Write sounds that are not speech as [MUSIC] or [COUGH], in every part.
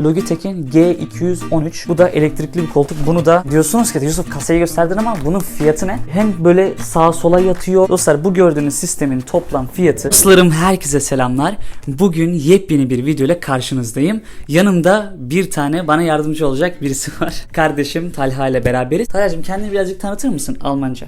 Logitech'in G213. Bu da elektrikli bir koltuk. Bunu da diyorsunuz ki Yusuf kasayı gösterdin ama bunun fiyatı ne? Hem böyle sağa sola yatıyor. Dostlar bu gördüğünüz sistemin toplam fiyatı. Dostlarım herkese selamlar. Bugün yepyeni bir video ile karşınızdayım. Yanımda bir tane bana yardımcı olacak birisi var. [LAUGHS] Kardeşim Talha ile beraberiz. Talha'cığım kendini birazcık tanıtır mısın Almanca?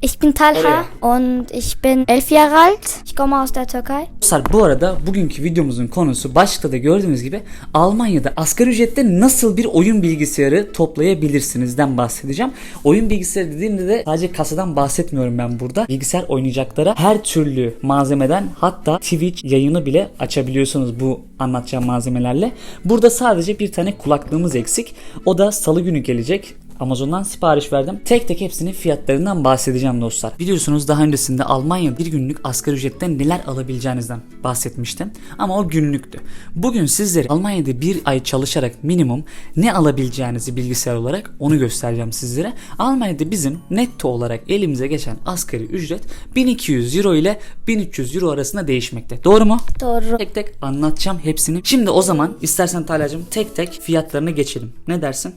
Ich bin Talha Oraya. und ich bin elf Jahre alt. Ich komme aus der Türkei. Dostlar bu arada bugünkü videomuzun konusu başlıkta da gördüğünüz gibi Almanya'da asgari ücrette nasıl bir oyun bilgisayarı toplayabilirsinizden bahsedeceğim. Oyun bilgisayarı dediğimde de sadece kasadan bahsetmiyorum ben burada. Bilgisayar oynayacaklara her türlü malzemeden hatta Twitch yayını bile açabiliyorsunuz bu anlatacağım malzemelerle. Burada sadece bir tane kulaklığımız eksik. O da salı günü gelecek. Amazon'dan sipariş verdim. Tek tek hepsinin fiyatlarından bahsedeceğim dostlar. Biliyorsunuz daha öncesinde Almanya bir günlük asgari ücretten neler alabileceğinizden bahsetmiştim. Ama o günlüktü. Bugün sizlere Almanya'da bir ay çalışarak minimum ne alabileceğinizi bilgisayar olarak onu göstereceğim sizlere. Almanya'da bizim netto olarak elimize geçen asgari ücret 1200 euro ile 1300 euro arasında değişmekte. Doğru mu? Doğru. Tek tek anlatacağım hepsini. Şimdi o zaman istersen Talha'cığım tek tek fiyatlarına geçelim. Ne dersin?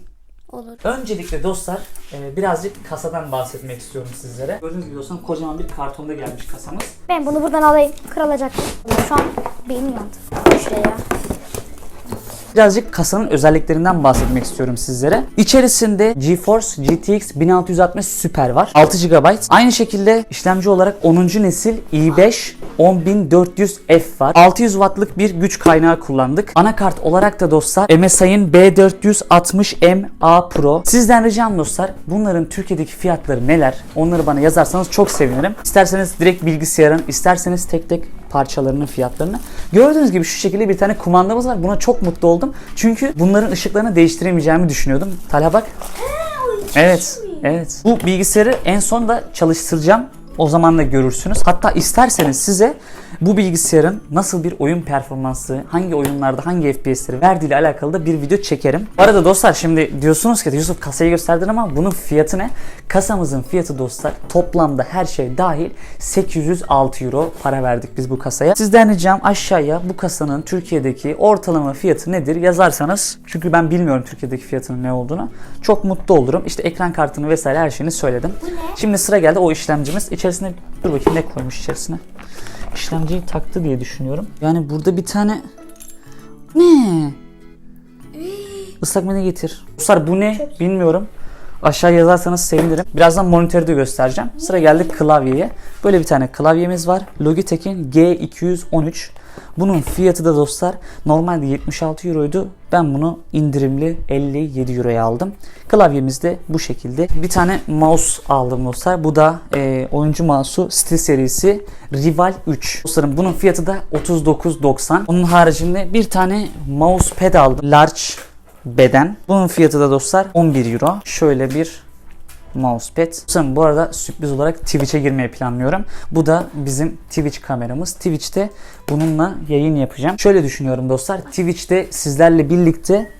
Olur. Öncelikle dostlar e, birazcık kasadan bahsetmek istiyorum sizlere. Gördüğünüz gibi dostlar kocaman bir kartonda gelmiş kasamız. Ben bunu buradan alayım. Kırılacak. Şu an benim yandı. Şuraya. Birazcık kasanın özelliklerinden bahsetmek istiyorum sizlere. İçerisinde GeForce GTX 1660 Super var. 6 GB. Aynı şekilde işlemci olarak 10. nesil i5 10400F var. 600 wattlık bir güç kaynağı kullandık. Anakart olarak da dostlar MSI'ın B460MA Pro. Sizden ricam dostlar bunların Türkiye'deki fiyatları neler? Onları bana yazarsanız çok sevinirim. İsterseniz direkt bilgisayarın, isterseniz tek tek parçalarının fiyatlarını. Gördüğünüz gibi şu şekilde bir tane kumandamız var. Buna çok mutlu oldum. Çünkü bunların ışıklarını değiştiremeyeceğimi düşünüyordum. Talha bak. Evet. Evet. Bu bilgisayarı en son da çalıştıracağım. O zaman da görürsünüz. Hatta isterseniz size bu bilgisayarın nasıl bir oyun performansı, hangi oyunlarda hangi FPS'leri verdiği ile alakalı da bir video çekerim. Bu arada dostlar şimdi diyorsunuz ki Yusuf kasayı gösterdin ama bunun fiyatı ne? Kasamızın fiyatı dostlar toplamda her şey dahil 806 euro para verdik biz bu kasaya. Sizden ricam aşağıya bu kasanın Türkiye'deki ortalama fiyatı nedir yazarsanız çünkü ben bilmiyorum Türkiye'deki fiyatının ne olduğunu. Çok mutlu olurum. İşte ekran kartını vesaire her şeyini söyledim. Şimdi sıra geldi o işlemcimiz. İçerisine dur bakayım ne koymuş içerisine. İşlemciyi taktı diye düşünüyorum. Yani burada bir tane ne? Islak mendil getir. Dostlar bu ne bilmiyorum. Aşağı yazarsanız sevinirim. Birazdan monitörü de göstereceğim. Sıra geldi klavyeye. Böyle bir tane klavyemiz var. Logitech'in G213. Bunun fiyatı da dostlar normalde 76 euroydu. Ben bunu indirimli 57 euroya aldım. Klavyemiz de bu şekilde. Bir tane mouse aldım dostlar. Bu da e, oyuncu mouse'u Steel serisi Rival 3. Dostlarım bunun fiyatı da 39.90. Onun haricinde bir tane mousepad aldım. Large beden. Bunun fiyatı da dostlar 11 euro. Şöyle bir mousepad. Sanırım bu arada sürpriz olarak Twitch'e girmeyi planlıyorum. Bu da bizim Twitch kameramız. Twitch'te bununla yayın yapacağım. Şöyle düşünüyorum dostlar. Twitch'te sizlerle birlikte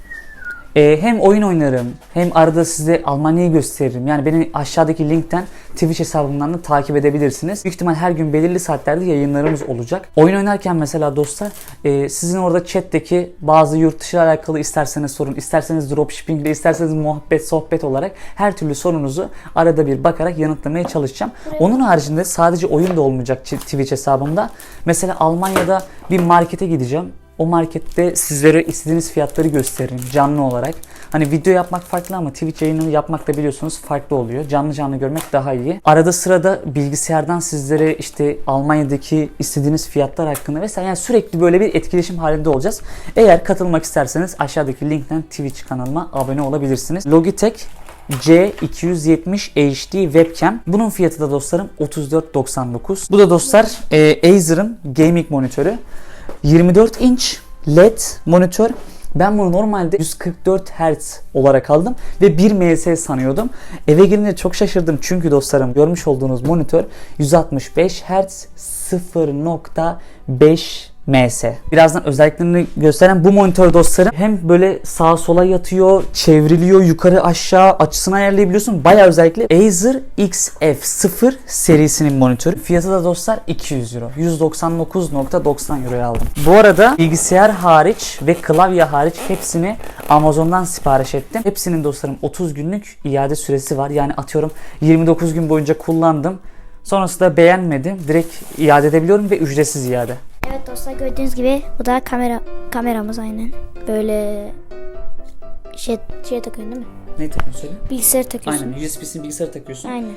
e, hem oyun oynarım hem arada size Almanya'yı gösteririm. Yani beni aşağıdaki linkten Twitch hesabımdan da takip edebilirsiniz. Büyük ihtimal her gün belirli saatlerde yayınlarımız olacak. Oyun oynarken mesela dostlar e, sizin orada chat'teki bazı yurt dışı alakalı isterseniz sorun, isterseniz dropshipping ile isterseniz muhabbet, sohbet olarak her türlü sorunuzu arada bir bakarak yanıtlamaya çalışacağım. Onun haricinde sadece oyun da olmayacak Twitch hesabımda. Mesela Almanya'da bir markete gideceğim. O markette sizlere istediğiniz fiyatları gösteririm canlı olarak. Hani video yapmak farklı ama Twitch yayını yapmak da biliyorsunuz farklı oluyor. Canlı canlı görmek daha iyi. Arada sırada bilgisayardan sizlere işte Almanya'daki istediğiniz fiyatlar hakkında vesaire yani sürekli böyle bir etkileşim halinde olacağız. Eğer katılmak isterseniz aşağıdaki linkten Twitch kanalıma abone olabilirsiniz. Logitech C270 HD webcam. Bunun fiyatı da dostlarım 34.99. Bu da dostlar e, Acer'ın gaming monitörü. 24 inç LED monitör. Ben bunu normalde 144 Hz olarak aldım ve 1 ms sanıyordum. Eve gelince çok şaşırdım çünkü dostlarım görmüş olduğunuz monitör 165 Hz 0.5 MS. Birazdan özelliklerini gösteren bu monitör dostlarım hem böyle sağa sola yatıyor, çevriliyor, yukarı aşağı açısını ayarlayabiliyorsun. Bayağı özellikle Acer XF0 serisinin monitörü. Fiyatı da dostlar 200 euro. 199.90 euroya aldım. Bu arada bilgisayar hariç ve klavye hariç hepsini Amazon'dan sipariş ettim. Hepsinin dostlarım 30 günlük iade süresi var. Yani atıyorum 29 gün boyunca kullandım. Sonrasında beğenmedim. Direkt iade edebiliyorum ve ücretsiz iade. Evet dostlar gördüğünüz gibi bu da kamera kameramız aynen. Böyle şey şey takıyorsun değil mi? Ne takıyorsun söyle? Bilgisayar takıyorsun. Aynen USB'sini bilgisayara takıyorsun. Aynen.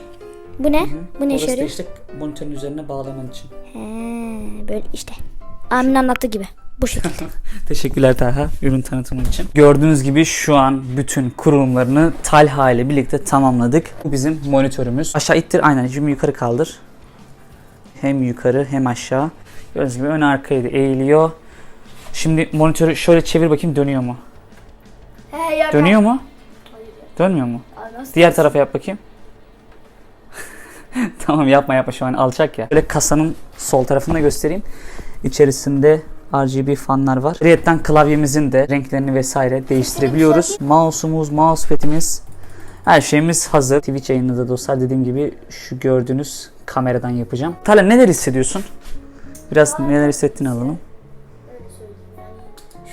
Bu ne? Bu ne işe yarıyor? işte monitörün üzerine bağlaman için. He, böyle işte. Amin anlattığı gibi. Bu şekilde. [LAUGHS] Teşekkürler Talha ürün tanıtımın için. Gördüğünüz gibi şu an bütün kurulumlarını Talha ile birlikte tamamladık. Bu bizim monitörümüz. Aşağı ittir aynen şimdi yukarı kaldır. Hem yukarı hem aşağı. Gördüğünüz gibi ön arkaya da eğiliyor. Şimdi monitörü şöyle çevir bakayım dönüyor mu? He, ya Dönüyor mu? Dönmüyor mu? Diğer tarafa yap bakayım. [LAUGHS] tamam yapma yapma şu an alçak ya. Böyle kasanın sol tarafını da göstereyim. İçerisinde RGB fanlar var. Ayrıyeten klavyemizin de renklerini vesaire değiştirebiliyoruz. Mouse'umuz, mousepad'imiz her şeyimiz hazır. Twitch yayında da dostlar dediğim gibi şu gördüğünüz kameradan yapacağım. Talha neler hissediyorsun? Biraz neler hissettiğini alalım.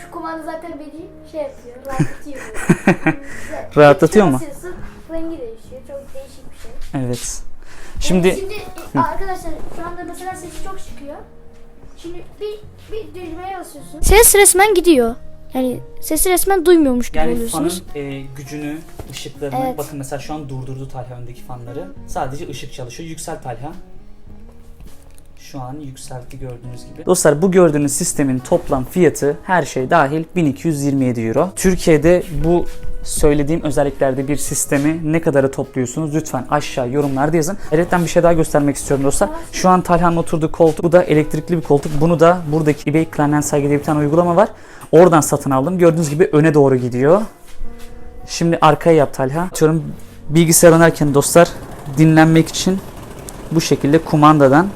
Şu kumanda zaten beni şey yapıyor, rahatlatıyor. [LAUGHS] Güzel. Rahatlatıyor mu? Basıyorsun, rengi değişiyor. Çok değişik bir şey. Evet. Şimdi Şimdi e, arkadaşlar şu anda mesela sesi çok çıkıyor. Şimdi bir bir düğmeye basıyorsun. Ses resmen gidiyor. Yani sesi resmen duymuyormuş gibi Yani fanın oluyorsunuz. e, gücünü, ışıklarını Evet. bakın mesela şu an durdurdu Talha öndeki fanları. Sadece ışık çalışıyor. Yükselt Talha. Şu an yükseltti gördüğünüz gibi. Dostlar bu gördüğünüz sistemin toplam fiyatı her şey dahil 1227 euro. Türkiye'de bu söylediğim özelliklerde bir sistemi ne kadara topluyorsunuz lütfen aşağı yorumlarda yazın. Ayrıca bir şey daha göstermek istiyorum dostlar. Şu an Talha'nın oturduğu koltuk bu da elektrikli bir koltuk. Bunu da buradaki eBay Kleinanzeigen Saygı diye bir tane uygulama var. Oradan satın aldım. Gördüğünüz gibi öne doğru gidiyor. Şimdi arkaya yap Talha. Atıyorum bilgisayar oynarken dostlar dinlenmek için bu şekilde kumandadan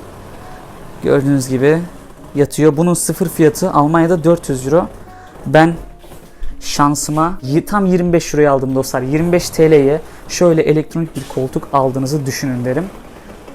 gördüğünüz gibi yatıyor. Bunun sıfır fiyatı Almanya'da 400 euro. Ben şansıma tam 25 euroya aldım dostlar. 25 TL'ye şöyle elektronik bir koltuk aldığınızı düşünün derim.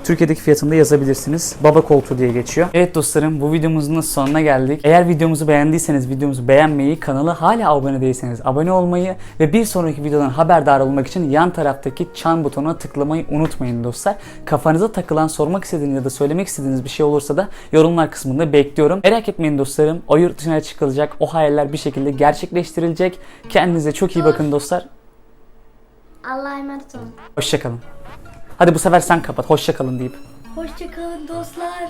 Türkiye'deki fiyatını da yazabilirsiniz. Baba koltuğu diye geçiyor. Evet dostlarım bu videomuzun sonuna geldik. Eğer videomuzu beğendiyseniz videomuzu beğenmeyi, kanala hala abone değilseniz abone olmayı ve bir sonraki videodan haberdar olmak için yan taraftaki çan butonuna tıklamayı unutmayın dostlar. Kafanıza takılan, sormak istediğiniz ya da söylemek istediğiniz bir şey olursa da yorumlar kısmında bekliyorum. Merak etmeyin dostlarım. O yurt dışına çıkılacak, o hayaller bir şekilde gerçekleştirilecek. Kendinize çok iyi bakın dostlar. Allah'a emanet olun. Hoşçakalın. Hadi bu sefer sen kapat. Hoşçakalın deyip. Hoşçakalın dostlar.